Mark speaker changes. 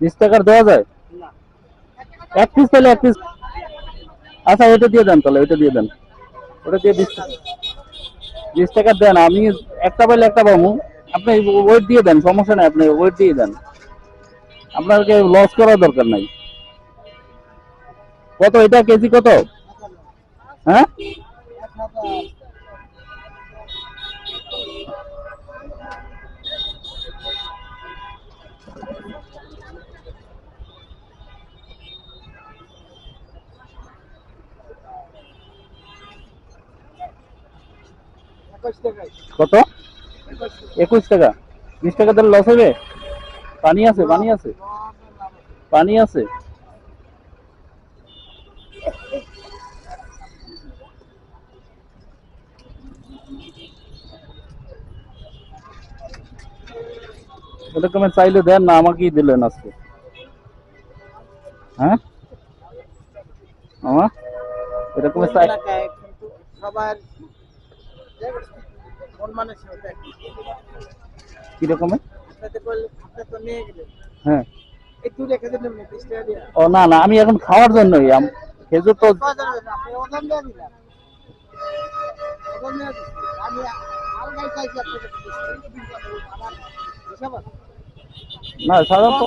Speaker 1: বিশ টাকার দেওয়া যায়? এক পিস তাহলে এক পিস আচ্ছা ওইটা দিয়ে দেন তাহলে, ওইটা দিয়ে দেন। ওটা দিয়ে বিশ টাকা দেন, আমি একটা পাইলে একটা পাবো। আপনি ওয়েট দিয়ে দেন, সমস্যা নাই, আপনি ওয়েট দিয়ে দেন। আপনাকে লস করার দরকার নাই। কত, এটা কেজি কত? হ্যাঁ? কত? একুশ টাকা। বিশ টাকা তাহলে লস হবে? পানি আছে পানি আছে। পানি আছে। এরকমের চাইলে দেন না আমাকেই দিলেন আজকে। হ্যাঁ? আমার এরকমের চাই
Speaker 2: সবার
Speaker 1: হ্যাঁ ও না না আমি এখন খাওয়ার জন্যই খেজুর তো। না সাধারণত